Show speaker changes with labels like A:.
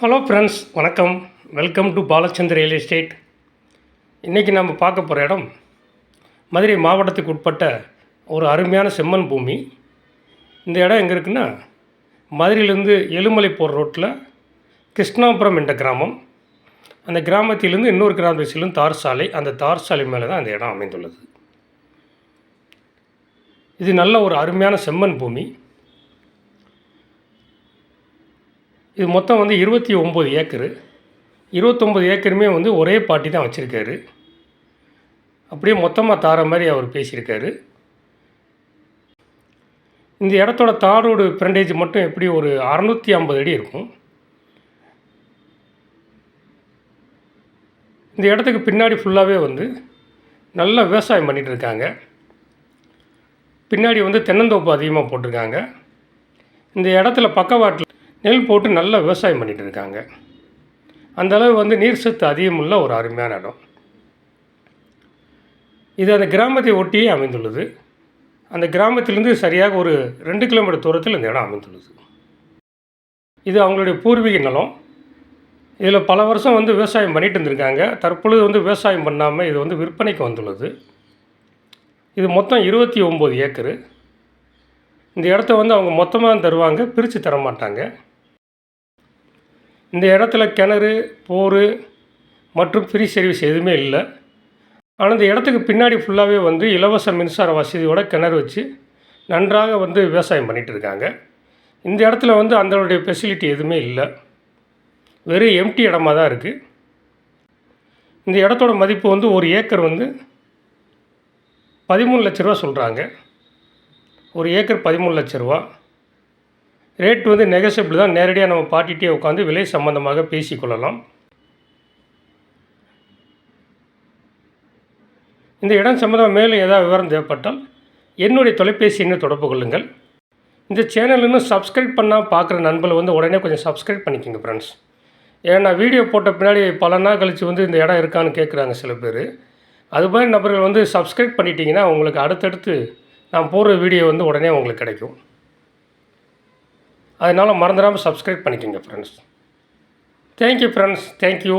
A: Hello friends வணக்கம். Welcome to Balachander real estate இன்றைக்கி நம்ம பார்க்க போகிற இடம் மதுரை மாவட்டத்துக்கு உட்பட்ட ஒரு அருமையான செம்மன் பூமி. இந்த இடம் எங்கே இருக்குன்னா மதுரையிலேருந்து எலுமலை போகிற ரோட்டில் கிருஷ்ணாபுரம் என்ற கிராமம். அந்த கிராமத்திலேருந்து இன்னொரு கிராமத்தை செல்லும் தார் சாலை அந்த தார் சாலை மேலே தான் அந்த இடம் அமைந்துள்ளது. இது நல்ல ஒரு அருமையான செம்மன் பூமி. இது மொத்தம் வந்து இருபத்தி ஒம்பது ஏக்கரு. இருபத்தொம்பது ஏக்கருமே வந்து ஒரே பாட்டி தான் வச்சுருக்காரு. அப்படியே மொத்தமாக தார மாதிரி அவர் பேசியிருக்காரு. இந்த இடத்தோட தாரோடு பிரண்டேஜ் மட்டும் எப்படி ஒரு அறநூற்றி ஐம்பது அடி இருக்கும்? இந்த இடத்துக்கு பின்னாடி ஃபுல்லாகவே வந்து நல்லா விவசாயம் பண்ணிகிட்டு இருக்காங்க பின்னாடி வந்து தென்னந்தோப்பு அதிகமாக போட்டிருக்காங்க. இந்த இடத்துல பக்கவாட்டில் நெல் போட்டு நல்லா விவசாயம் பண்ணிகிட்டு இருக்காங்க அந்த அளவு வந்து நீர் சத்து அதிகமுள்ள ஒரு அருமையான இடம். இது அந்த கிராமத்தை ஒட்டியே அமைந்துள்ளது. அந்த கிராமத்திலிருந்து சரியாக ஒரு ரெண்டு கிலோமீட்டர் தூரத்தில் இந்த இடம் அமைந்துள்ளது. இது அவங்களுடைய பூர்வீக நிலம். இதில் பல வருஷம் வந்து விவசாயம் பண்ணிட்டு இருந்திருக்காங்க. தற்பொழுது வந்து விவசாயம் பண்ணாமல் இது வந்து விற்பனைக்கு வந்துள்ளது. இது மொத்தம் இருபத்தி ஒம்பது ஏக்கரு. இந்த இடத்த வந்து அவங்க மொத்தமாக தருவாங்க பிரித்து தர மாட்டாங்க இந்த இடத்துல கிணறு போர் மற்றும் ஃப்ரீ சர்வீஸ் எதுவுமே இல்லை. ஆனால் இந்த இடத்துக்கு பின்னாடி ஃபுல்லாகவே வந்து இலவச மின்சார வசதியோட கிணறு வச்சு நன்றாக வந்து விவசாயம் பண்ணிகிட்டு இருக்காங்க. இந்த இடத்துல வந்து அந்தளுடைய ஃபெசிலிட்டி எதுவுமே இல்லை. வெறும் எம்டி இடமா தான் இருக்குது இந்த இடத்தோட மதிப்பு வந்து ஒரு ஏக்கர் வந்து பதிமூணு லட்ச ரூபா சொல்கிறாங்க ஒரு ஏக்கர் பதிமூணு லட்ச ரூபா. ரேட் வந்து நெகசபிள் தான். நேரடியாக நம்ம பாட்டிகிட்டே உட்காந்து விலை சம்பந்தமாக பேசிக்கொள்ளலாம். இந்த இடம் சம்மந்தமாக மேலும் ஏதாவது விவரம் தேவைப்பட்டால் என்னுடைய தொலைபேசி எண்ணை தொடர்பு கொள்ளுங்கள். இந்த சேனல் இன்னும் சப்ஸ்கிரைப் பண்ணால் பார்க்குற நண்பர்கள் வந்து உடனே கொஞ்சம் சப்ஸ்கிரைப் பண்ணிக்கோங்க ஃப்ரெண்ட்ஸ் ஏன்னா வீடியோ போட்ட பின்னாடி பல நாள் கழித்து வந்து இந்த இடம் இருக்கான்னு கேட்குறாங்க சில பேர். அது மாதிரி நபர்கள் வந்து சப்ஸ்கிரைப் பண்ணிட்டீங்கன்னா உங்களுக்கு அடுத்தடுத்து நான் போடுற வீடியோ வந்து உடனே உங்களுக்கு கிடைக்கும். அதனால் மறந்துடாமல் சப்ஸ்கிரைப் பண்ணிக்கோங்க ஃப்ரெண்ட்ஸ் தேங்க்யூ ஃப்ரெண்ட்ஸ் தேங்க்யூ